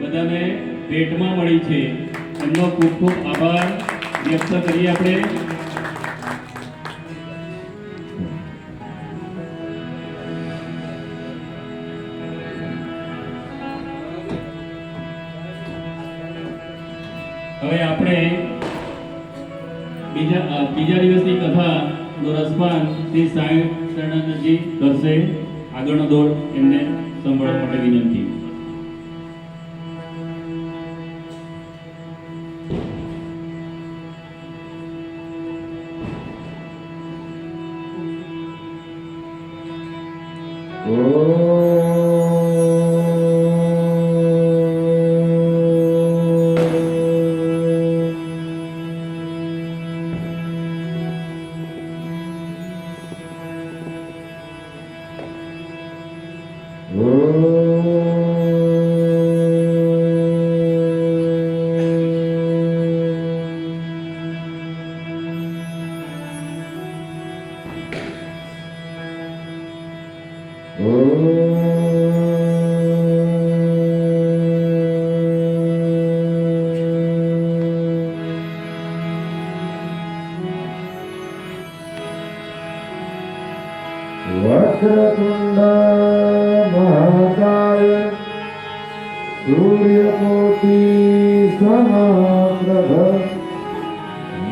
બધાને ભેટમાં મળી છે. એમનો ખૂબ ખૂબ આભાર વ્યક્ત કરીએ આપણે. હવે આપણે બીજા બીજા દિવસની કથા નો રસપાન શ્રી સાંઈ શરણાનંદજી કરશે. આગળનો દોર એમને સંભાળવા માટે વિનંતી.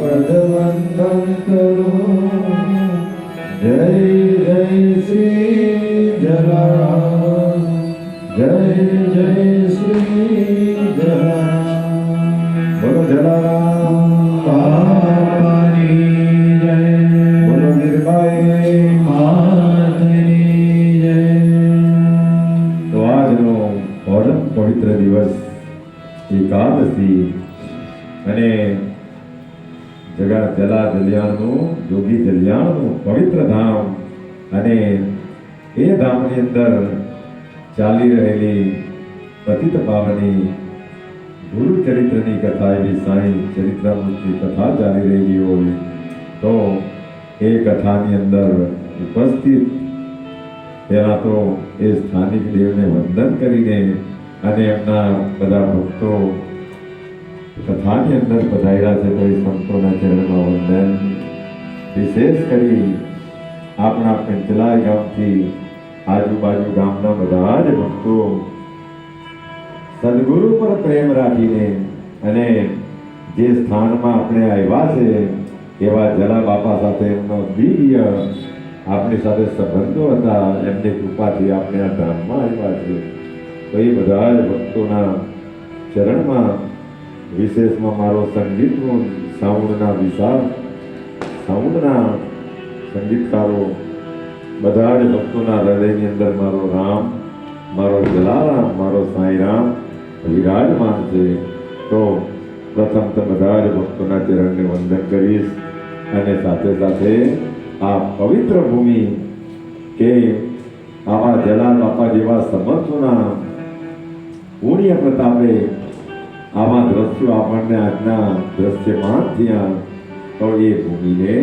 પદવંદન કરો જય જય શ્રી જરા જય જય પતિત પાવની ગુરુ ચરિત્રની કથા એવી સાંઈ ચરિત્રામૃતની કથા ચાલી રહેલી હોય તો એ કથાની અંદર ઉપસ્થિત પહેલા તો એ સ્થાનિક દેવને વંદન કરીને અને એમના બધા ભક્તો કથાની અંદર પધાર્યા છે તો એ સંતોના ચરણમાં વંદન વિશેષ કરી આપણા પંચલાય ગામથી આજુબાજુ ગામના બધા જ ભક્તો સદગુરુ પર પ્રેમ રાખીને અને જે સ્થાનમાં આપણે આવ્યા છે, એવા જલા બાપા સાથે એમનો દિવ્ય આપણી સાથે સંબંધો હતા, એમની કૃપાથી આપણે આ ધામમાં આવ્યા છે તો એ બધા જ ભક્તોના ચરણમાં વિશેષમાં મારો સંગીતનો સાઉન્ડના વિશાળ સાઉન્ડના સંગીતકારો, બધા જ ભક્તોના હૃદયની અંદર મારો રામ, મારો જલારામ, મારો સાંઈરામ વિરાજમાન છે તો પ્રથમ તો બધા જ ભક્તોના ચરણને વંદન કરીશ અને સાથે સાથે આ પવિત્ર ભૂમિ કે આવા જલાલ બાપા જેવા સમર્થોના પુણ્ય પ્રતાપે આવા દ્રશ્યો આપણને આજના દ્રશ્યમાન થયા તો એ ભૂમિને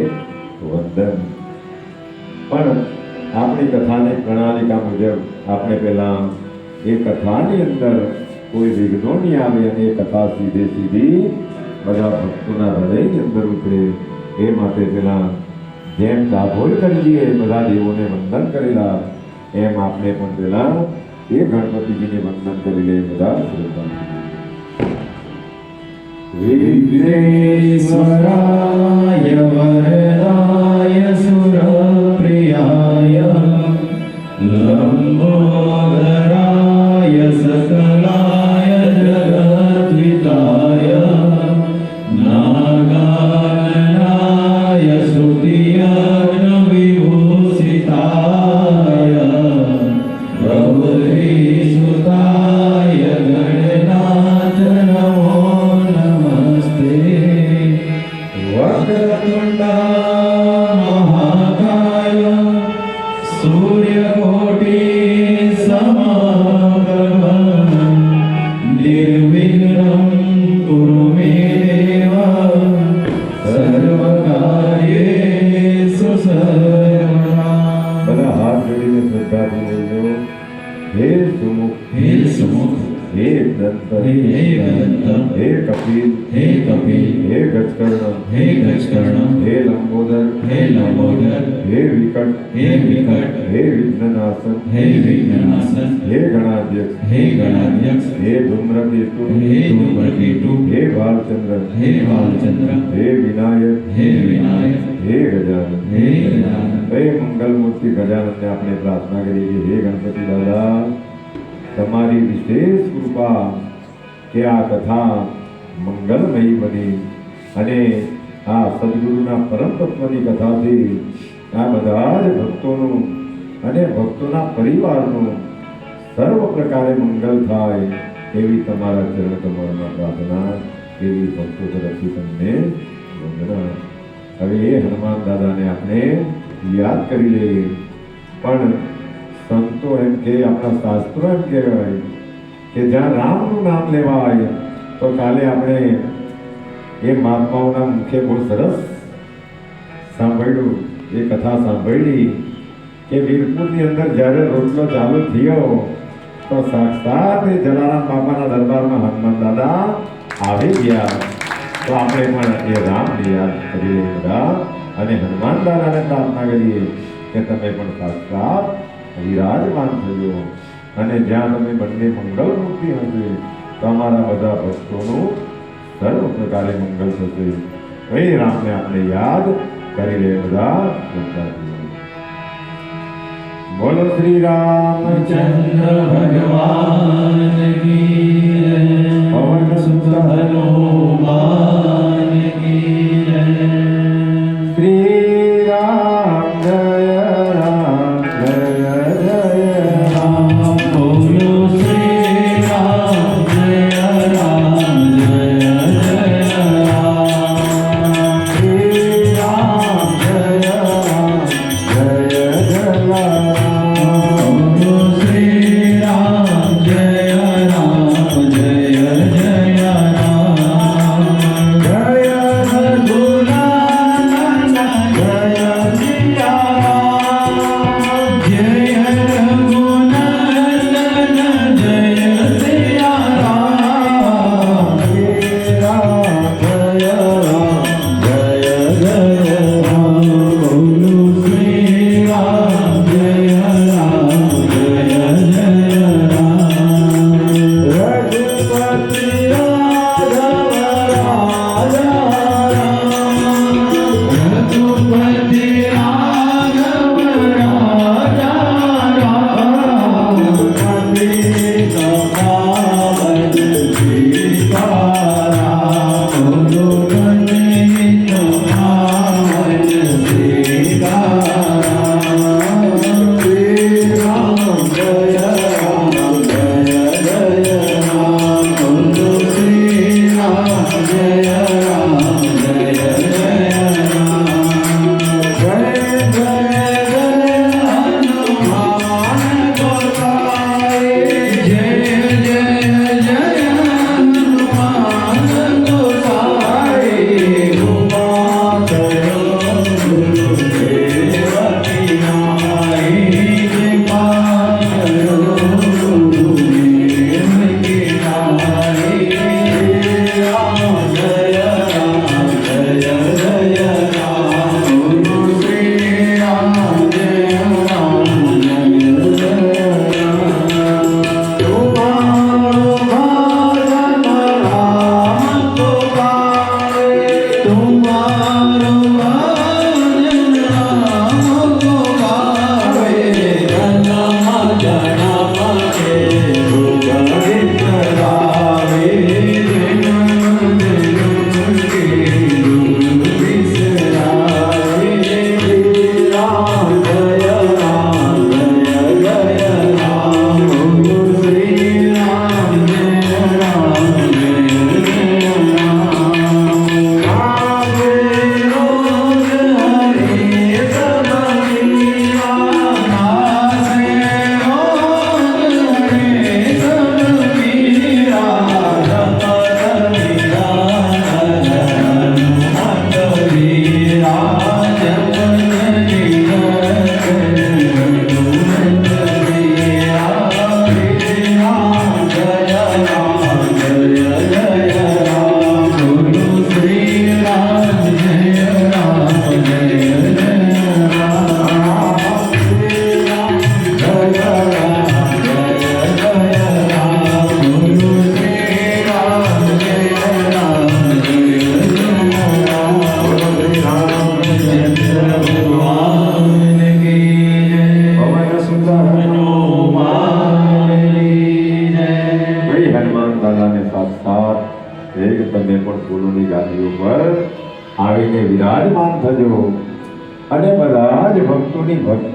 વંદન પણ આપણી કથાની પ્રણાલિકા મુજબ આપણે પહેલા એ કથાની અંદર કોઈ વિઘ્નો નહીં આવે અને એ કથા સીધે સીધી બધા ભક્તોના હૃદયની અંદર ઉતરે. એ માટે પેલા જેમ દાભોળ કરજીએ બધા દેવોને વંદન કરેલા. એમ આપણે પણ પેલા એ ગણપતિજીને વંદન કરી લે બધા શ્રદ્ધા વિઘ્નેશ્વરાય વરદાય સુરપ્રિયાય. લંબો ધૂમ્રકેતુ હે ધૂમ્રકેતુ હે ભાલચંદ્ર હે બાલચંદ્ર હે વિનાયક હે વિનાયક હે ગજાનન હે ગજાનન હે મંગલમૂર્તિ ગજાનનને આપણે પ્રાર્થના કરીએ ગણપતિ દાદા તમારી વિશેષ કૃપા કે આ કથા મંગલમયી બની અને આ સદગુરુના પરમ તત્વની કથાથી આ બધા જ ભક્તોનું અને ભક્તોના પરિવારનું સર્વ પ્રકારે મંગલ થાય એવી તમારા ચરણ કમળમાં પ્રાર્થના એવી ભક્તો તરફથી તમને વંદના. હવે એ હનુમાન દાદાને આપણે યાદ કરી લઈએ. પણ સંતો એમ કે, આપણા શાસ્ત્રો એમ કહેવાય કે જ્યાં રામનું નામ લેવાય, તો કાલે આપણે એ મહાત્માઓના મુખે બહુ સરસ સાંભળ્યું. એ કથા સાંભળી કે વીરપુરની અંદર જ્યારે રોટલો ચાલુ થયો તો સાક્ષાત એ જલારામ બાપાના દરબારમાં હનુમાન દાદા આવી ગયા. તો આપણે પણ એ રામને યાદ કરીએ બધા અને હનુમાન દાદાને પ્રાર્થના કરીએ કે તમે પણ સાક્ષાત વિરાજમાન થયો અને જ્યાં તમે બંને મંગલ મૂર્તિ હશે અમારા બધા ભક્તોનું સર્વ પ્રકારે મંગલ થશે. એ રામને આપણે યાદ કરી લે બધા. બોલો શ્રી રામચંદ્ર ચંદ્ર ભગવાન. પવન સુત હનુમાન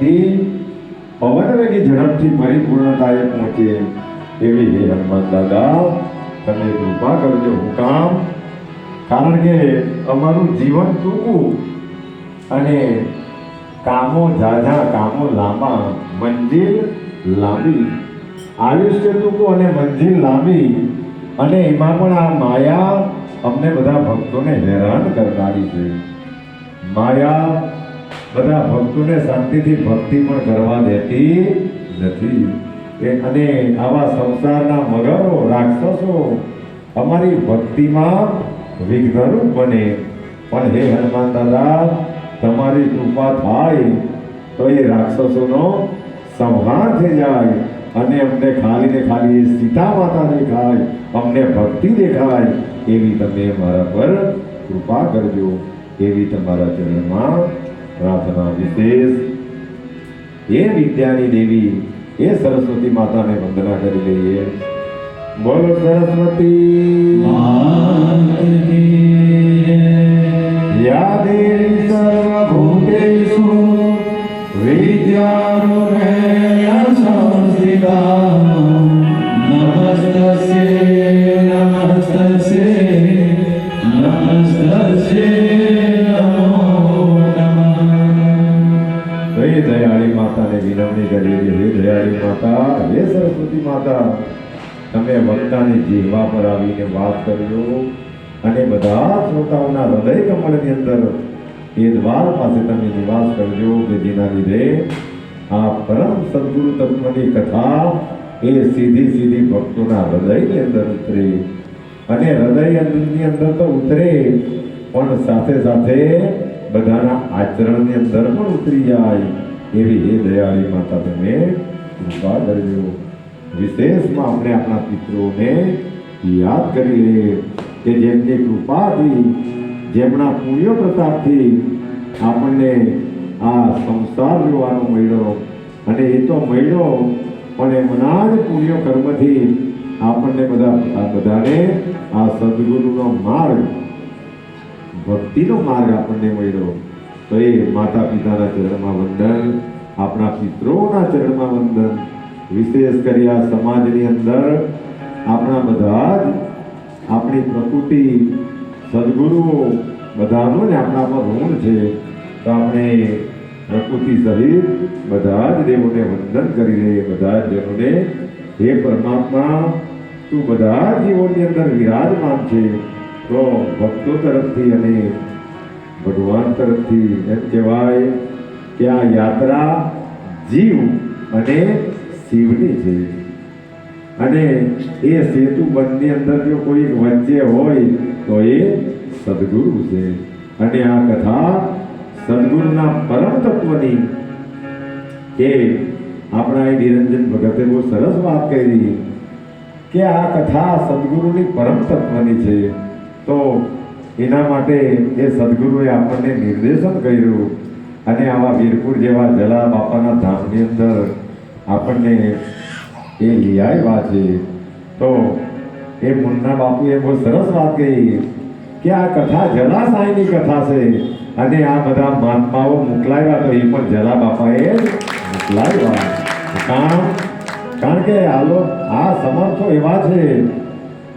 ભક્તોની ભક્તિ ઝડપથી પરિપૂર્ણતાએ પહોંચે એવી હે હનુમાન દાદા. તમે કૃપા કરજો, હું કામ. કારણ કે અમારું જીવન ટૂંકું અને કામો ઝાઝા, કામો લાંબા, મંજિલ લાંબી. આયુષ્ય ટૂંકું અને મંજિલ લાંબી. અને એમાં પણ આ માયા અમને બધા ભક્તોને હેરાન કરનારી છે. માયા બધા ભક્તોને શાંતિથી ભક્તિ પણ કરવા દેતી નથી. એ અને આવા સંસારના મગરો રાક્ષસો અમારી ભક્તિમાં વિઘ્નરૂપ બને. પણ હે હનુમાન દાદા, તમારી કૃપા થાય તો એ રાક્ષસોનો સંહાર થઈ જાય અને અમને ખાલી ને ખાલી સીતા માતા દેખાય, અમને ભક્તિ દેખાય એવી તમે મારા પર કૃપા કરજો. એવી તમારા ચરણમાં પ્રાર્થના વિશેષ. એ વિદ્યાની દેવી એ સરસ્વતી માતાને વંદના કરી લઈએ. બોલો સરસ્વતી. તમે વક્તાની પર આવીને વાત કરજો. અને બધા શ્રોતાઓના હૃદય કમળની અંદર એ દ્વાર પાસે તમે નિવાસ કરજો કે જેના લીધે આ પરમ સદગુરુ તત્વની કથા એ સીધી સીધી ભક્તોના હૃદયની અંદર ઉતરે. અને હૃદયની અંદર તો ઉતરે, પણ સાથે સાથે બધાના આચરણની અંદર પણ ઉતરી જાય. એવી એ દયાળી માતા તમે કૃપા કરજો. વિશેષમાં આપણે આપણા પિતૃઓને યાદ કરી લઈએ કે જેમની કૃપાથી, જેમના પુણ્ય પ્રતાપથી આપણને આ સંસાર જોવાનો મળ્યો. અને એ તો મળ્યો, પણ એમના જ પુણ્ય કર્મથી આપણને બધા, આ બધાને આ સદગુરુનો માર્ગ, ભક્તિનો માર્ગ આપણને મળ્યો. તો એ માતા પિતાના ચરણમાં વંદન, આપણા પિત્રોના ચરણમાં વંદન વિશેષ કરી આ સમાજની અંદર. આપણા બધા જ, આપણી પ્રકૃતિ સદગુરુઓ બધાનો જ આપણા પર ઋણ છે. તો આપણે પ્રકૃતિ સહિત બધા જ દેવોને વંદન કરી લઈએ બધા જ જનોને, હે પરમાત્મા, તું બધા જીવોની અંદર વિરાજમાન છે. તો ભક્તો તરફથી અને ભગવાન તરફથી એમ કહેવાય કે આ યાત્રા જીવ અને શિવની છે. અને એ સેતુ બંધની અંદર જો કોઈ વચ્ચે હોય, તો એ સદગુરુ છે. અને આ કથા સદગુરુના પરમ તત્વની કે આપણા એ નિરંજન ભગતે બહુ સરસ વાત કરી કે આ કથા સદગુરુની પરમ તત્વની છે. તો એના માટે એ સદગુરુએ આપણને નિર્દેશન કર્યું. અને આવા વીરપુર જેવા જલા બાપાના ધામની અંદર આપણને એ લિયાય વાત છે તો એ મુન્ના બાપુએ બહુ સરસ વાત કહી કે આ કથા જલા સાંઈની કથા છે અને આ બધા મહાત્માઓ મોકલાવ્યા તો એ પણ જલા બાપાએ મોકલાવ્યા. કારણ કારણ કે આ આ સમર્થો એવા છે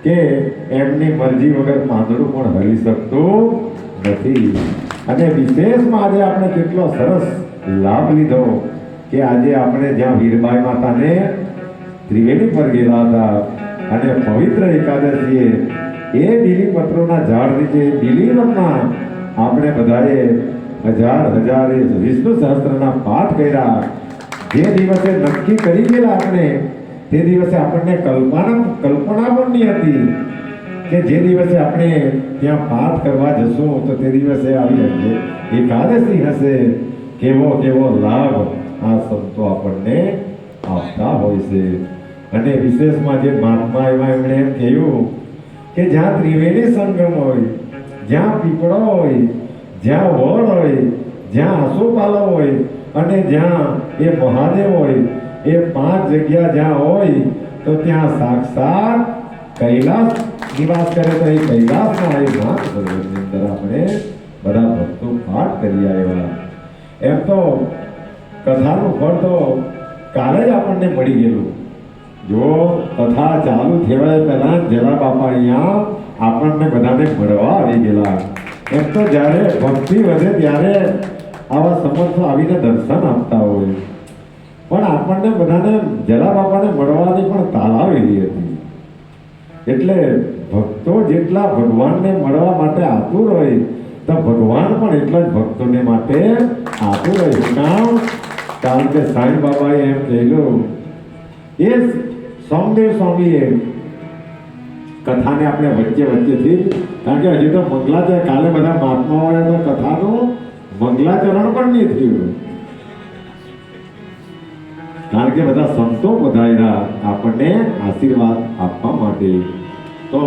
કે એમની મરજી વગર પાંદડું પણ હલી શકતું નથી. અને વિશેષમાં આજે આપણે કેટલો સરસ લાભ લીધો. કે આજે આપણે જ્યાં વીરબાઈ માતાને ત્રિવેણી પર ગયેલા હતા અને પવિત્ર એકાદશીએ એ બીલી પત્રોના ઝાડ નીચે બીલીવનમાં આપણે બધાએ હજાર હજાર વિષ્ણુ સહસ્ત્રના પાઠ કર્યા. જે દિવસે નક્કી કરી ગયેલા આપણે, તે દિવસે આપણને કલ્પના કલ્પના પણ નહીં હતી કે જે દિવસે આપણે ત્યાં પાઠ કરવા જશું તો તે દિવસે આવી એકાદશી હશે. કેવો કેવો લાભ આ સંતો આપણને આપતા હોય છે. અને વિશેષમાં જે મહાત્મા એવા એમણે એમ કહ્યું કે જ્યાં ત્રિવેણી સંગમ હોય, જ્યાં પીપળો હોય, જ્યાં વડ હોય, જ્યાં આસોપાલો હોય અને જ્યાં એ મહાદેવ હોય, એ પાંચ જગ્યા જ્યાં હોય, તો ત્યાં સાક્ષાત કૈલાસ નિવાસ કરે તો એ કૈલાસમાં એ નાથ સરોવરની અંદર આપણે બધા ભક્તો પાઠ કરી આવ્યા. એમ તો કથાનું ફળ તો કાલે જ આપણને મળી ગયેલું. જો કથા ચાલુ થવાય પહેલાં જરા બાપા અહીંયા આપણને બધાને મળવા આવી ગયેલા. એમ તો જ્યારે ભક્તિ વધે ત્યારે આવા સમર્થો આવીને દર્શન આપતા હોય. પણ આપણને બધાને, જરા બાપાને મળવાની પણ તાલાવેલી હતી. એટલે ભક્તો જેટલા ભગવાનને મળવા માટે આતુર હોય તો ભગવાન પણ એટલા જ ભક્તોને માટે આતુર હોય કામ કારણ કે સાંઈ બાબાએ એમ કહેલું, એ સોમદેવ સ્વામીએ કથાને આપણે વચ્ચે વચ્ચેથી, કારણ કે હજી તો મંગલાચરણ, કાલે બધા મહાત્માઓએ તો કથાનું મંગલાચરણ પણ નહીં થયું. કારણ કે બધા સંતો પધાર્યા આપણને આશીર્વાદ આપવા માટે. તો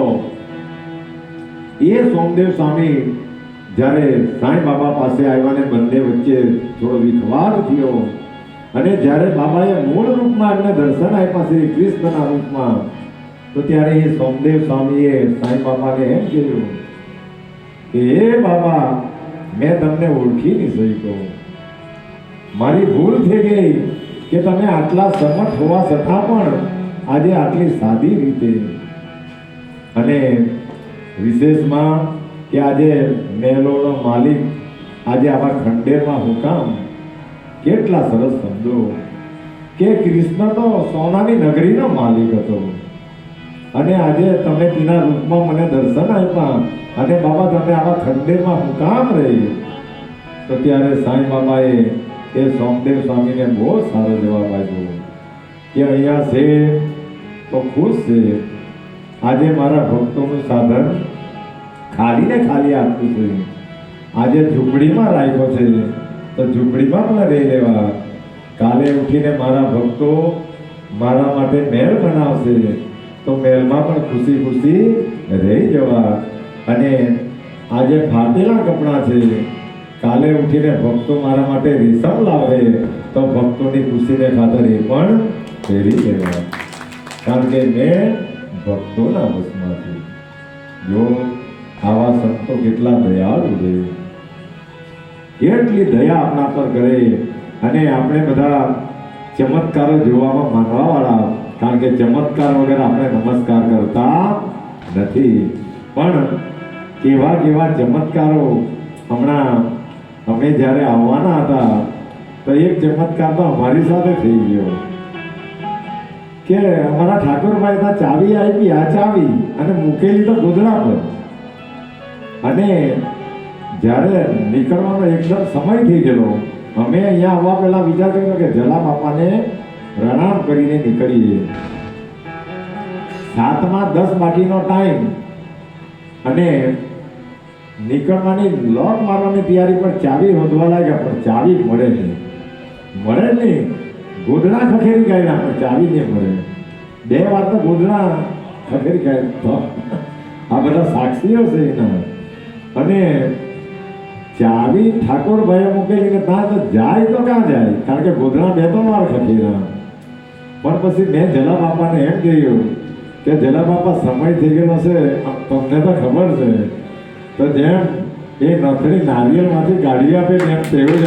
એ સોમદેવ સ્વામી જ્યારે સાંઈ બાબા પાસે આવ્યા ને બંને વચ્ચે થોડો વિખવાદ થયો અને જ્યારે બાબાએ મૂળ રૂપમાં એમને દર્શન આપ્યા શ્રી કૃષ્ણના રૂપમાં, તો ત્યારે એ સોમદેવ સ્વામીએ સાંઈ બાબાને એમ કહ્યું કે એ બાબા, મેં તમને ઓળખી નહીં શક્યો મારી ભૂલ થઈ ગઈ કે તમે આટલા સમર્થ હોવા છતાં પણ આજે આટલી સાદી રીતે અને વિશેષમાં કે આજે મહેલોનો માલિક આજે આવા ખંડેરમાં હુકામ કેટલા સરસ શબ્દો. કે કૃષ્ણ તો સોનાની નગરીનો માલિક હતો. અને આજે તમે તેના રૂપમાં મને દર્શન આપ્યા અને બાબા તમે આવા ખંડેરમાં હું કામ રહી. તો ત્યારે સાંઈ બાબાએ એ સોમદેવ સ્વામીને બહુ સારો જવાબ આપ્યો. કે અહીંયા છે તો ખુશ છે. આજે મારા ભક્તોનું સાધન ખાલી ને ખાલી આપવું છે. આજે ઝૂંપડીમાં રાખ્યો છે. તો ઝૂંપડીમાં પણ રહી લેવા કાલે ઉઠીને મારા ભક્તો મારા માટે મહેલ બનાવશે. તો મહેલમાં પણ ખુશી ખુશી રહી જવા. અને આજે ફાટેલા કપડાં છે. કાલે ઉઠીને ભક્તો મારા માટે રેશમ લાવે. તો ભક્તોની ખુશીને ખાતર એ પણ પહેરી લેવા. કારણ કે મેં ભક્તોના વશમાં છું જો આવા સંતો કેટલા દયાળુ છે. કેટલી દયા આપણા પર કરે અને આપણે બધા ચમત્કારો જોવામાં માનવાવાળા, કારણ કે ચમત્કાર વગર આપણે નમસ્કાર કરતા નથી. પણ કેવા કેવા ચમત્કારો હમણાં અમે જ્યારે આવવાના હતા, તો એક ચમત્કાર તો અમારી સાથે થઈ ગયો. કે અમારા ઠાકોરભાઈ ત્યાં ચાવી આપી, આ ચાવી અને મૂકેલી તો પર. અને જ્યારે નીકળવાનો એકદમ સમય થઈ ગયેલો, અમે અહીંયા આવવા પહેલા વિચાર કર્યો કે જલા બાપાને પ્રણામ કરીને નીકળીએ. સાતમાં દસ બાકીનો ટાઈમ અને નીકળવાની લોક મારવાની તૈયારી પર ચાવી શોધવા લાગ્યા, પણ ચાવી મળે નહીં. મળે નહીં. ગોધડા ખખેરી ગયા પણ ચાવી નહીં મળે. બે વાર તો ગોધડા ખખેરી ગયા. આ બધા સાક્ષીઓ છે એના. અને ચાવી ઠાકોરભાઈએ મૂકેલી કે ત્યાં તો જાય તો ક્યાં જાય? કારણ કે ગોધરા બે તો વાર ખટીના પણ પછી મેં જલા બાપાને એમ કહ્યું કે જલા બાપા સમય થઈ ગયેલો છે તમને તો ખબર છે. તો જેમ એ નથડી નારિયેળમાંથી કાઢી આપે એમ તેવું જ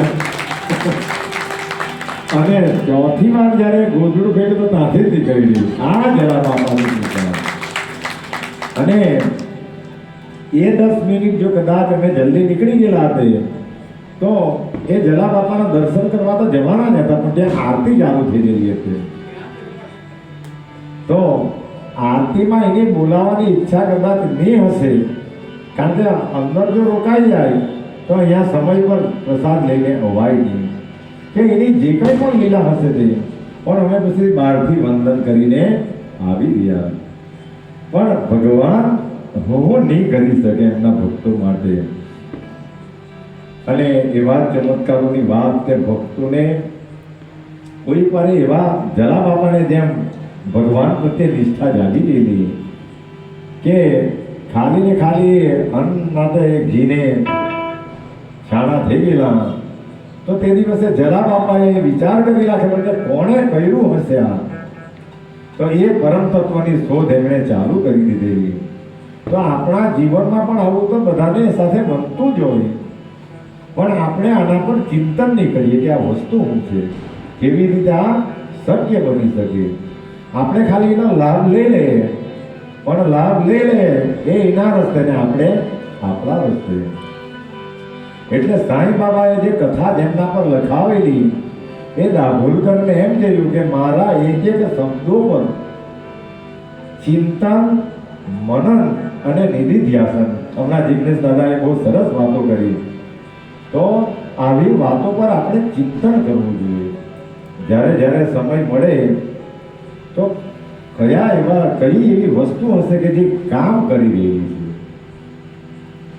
અને ચોથી વાર જ્યારે ગોધડું ફેર્યું તો ત્યાંથી જ નીકળી ગયું. આ જલા બાપાની અને એ દસ મિનિટ જો કદાચ અમે જલ્દી નીકળી ગયેલા હતા તો એ જલા બાપાના દર્શન કરવા તો જવાના જ હતા, પણ ત્યાં આરતી ચાલુ થઈ ગયેલી હતી તો આરતીમાં એની બોલાવવાની ઈચ્છા કદાચ નહીં હશે, કારણ કે અંદર જો રોકાઈ જાય, તો અહીંયા સમય પર પ્રસાદ લઈને અવાય નહીં. કે એની જે કંઈ પણ લીલા હશે તે, પણ અમે પછી બહારથી વંદન કરીને આવી ગયા. પણ ભગવાન હું નહીં કરી શકે એમના ભક્તો માટે. અને એવા ચમત્કારોની વાત કે ભક્તોને કોઈ પણ એવા જલા બાપાને જેમ ભગવાન પ્રત્યે નિષ્ઠા જાગી ગયેલી કે ખાલી ને ખાલી અન્ન માટે ઘીને છાણા થઈ ગયેલા, તો તે દિવસે જલા બાપાએ વિચાર કરી રાખ્યો કે કોણે કર્યું હશે આ? તો એ પરમ તત્વની શોધ એમણે ચાલુ કરી દીધેલી તો આપણા જીવનમાં પણ આવું તો બધાને સાથે બનતું જ હોય. પણ આપણે આના પર ચિંતન નહીં કરીએ કે આ વસ્તુ શું છે? કેવી રીતે આ શક્ય બની શકે? આપણે ખાલી એનો લાભ લઈ લઈએ. પણ લાભ લઈ લે એ એના રસ્તે ને આપણે આપણા રસ્તે. એટલે સાંઈ બાબાએ જે કથા જેમના પર લખાવેલી, એ દાભોલકરને એમ કહ્યું કે મારા એક એક શબ્દો પર ચિંતન, મનન અને નિધિધ્યાસન. હમણાં જિગ્નેશ દાદાએ બહુ સરસ વાતો કરી. તો આવી વાતો પર આપણે ચિંતન કરવું જોઈએ. જ્યારે જ્યારે સમય મળે, તો કયા એવા, કઈ એવી વસ્તુ હશે કે જે કામ કરી રહી છે?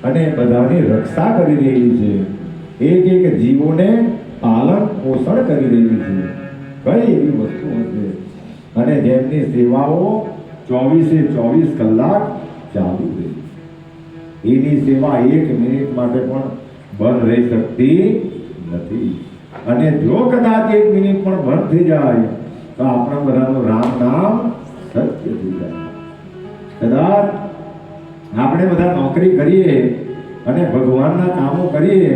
અને બધાની રક્ષા કરી રહી છે. એક એક જીવોને પાલન પોષણ કરી રહી છે. કઈ એવી વસ્તુ હશે? અને જેમની સેવાઓ ચોવીસે ચોવીસ કલાક ચાલુ રહે એની સેવા એક મિનિટ માટે પણ બંધ રહી શકતી નથી. અને જો કદાચ એક મિનિટ પણ બંધ થઈ જાય, તો આપણા બધાનું રામ નામ સત્ય થઈ જાય. કદાચ આપણે બધા નોકરી કરીએ અને ભગવાનના કામો કરીએ,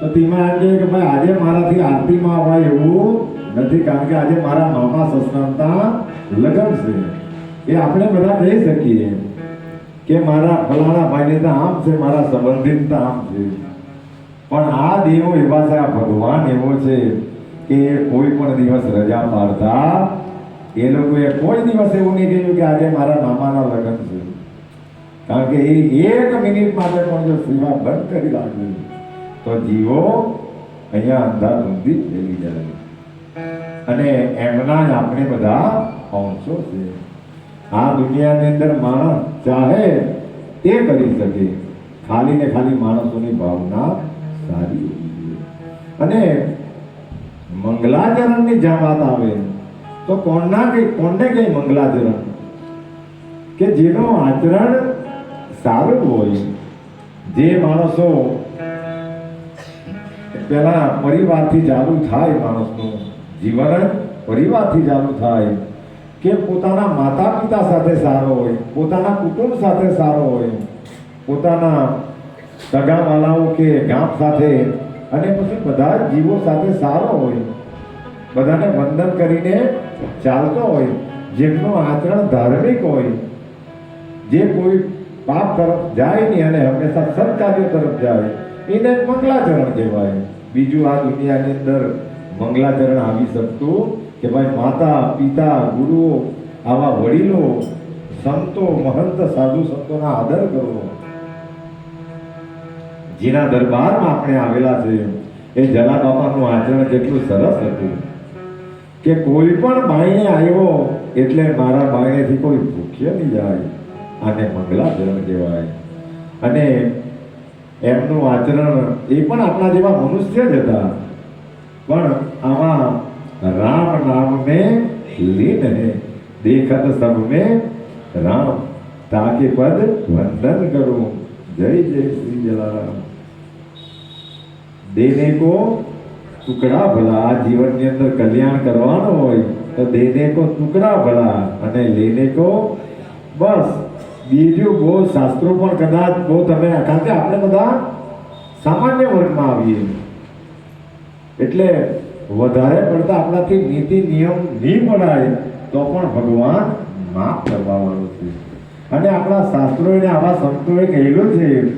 તો તેમાં એમ કે ભાઈ, આજે મારાથી આરતીમાં અવાય એવું નથી, કારણ કે આજે મારા મામા સસરાના લગ્ન છે. એ આપણે બધા કહી શકીએ. કે મારા ફલાણા ભાઈને તો આમ છે, મારા સંબંધિત તો આમ છે. પણ આ દેવો એવા છે, આ ભગવાન એવો છે કે કોઈ પણ દિવસ રજા પાડતા એ લોકોએ કોઈ દિવસ એવું નહીં કહ્યું કે આજે મારા મામાના લગ્ન છે. કારણ કે એ એક મિનિટ માટે પણ જો સેવા બંધ કરી રાખવી તો જીવો અહીંયા અંધાધૂંધી થઈ જાય. અને એમના જ આપણે બધા અંશો છે. આ દુનિયાની અંદર માણસ ચાહે તે કરી શકે. ખાલી ને ખાલી માણસોની ભાવના સારી અને મંગલાચરણની જ્યાં વાત આવે, તો કોણના કઈ કોણને કઈ મંગલાચરણ? કે જેનું આચરણ સારું હોય. જે માણસો પેલા પરિવારથી ચાલુ થાય માણસનું જીવન, પરિવારથી ચાલુ થાય. કે પોતાના માતા પિતા સાથે સારો હોય, પોતાના કુટુંબ સાથે સારો હોય, પોતાના સગાવાલાઓ કે ગામ સાથે, અને પછી બધા જીવો સાથે સારો હોય, બધાને વંદન કરીને ચાલતો હોય, જેમનું આચરણ ધાર્મિક હોય, જે કોઈ પાપ તરફ જાય નહીં અને હંમેશા સત્કાર્ય તરફ જાય, એને મંગલાચરણ કહેવાય. બીજું આ દુનિયાની અંદર મંગલાચરણ આવી શકતું કે ભાઈ માતા, પિતા, ગુરુઓ, આવા વડીલો, સંતો, મહંત, સાધુ સંતોના આદર કરવો જેના દરબારમાં આપણે આવેલા છે, એ જલા બાપાનું આચરણ કેટલું સરસ હતું કે કોઈ પણ બાઈને આવ્યો એટલે મારા બાઈનેથી કોઈ ભૂખ્ય નહીં જાય, આને મંગલાચરણ કહેવાય. અને એમનું આચરણ એ પણ આપણા જેવા મનુષ્ય જ હતા. પણ આમાં રામ નામ में लीन है देखत सब में राम ताके पद वंदन करूं જય જય શ્રી જલારામ દેને કો ટુકડા ભલા આ જીવનની અંદર કલ્યાણ કરવાનું હોય તો દેને કો ટુકડા ભલા અને લેને કો બસ બીજું બહુ શાસ્ત્રો પણ કદાચ બહુ તમે કારણ કે આપણે બધા સામાન્ય વર્ગમાં આવીએ એટલે વધારે પડતા આપણાથી નીતિ, નિયમ નહીં પડાય તો પણ ભગવાન માફ કરવાવાળો છે. અને આપણા શાસ્ત્રોએ આવા સંતોએ કહેલું છે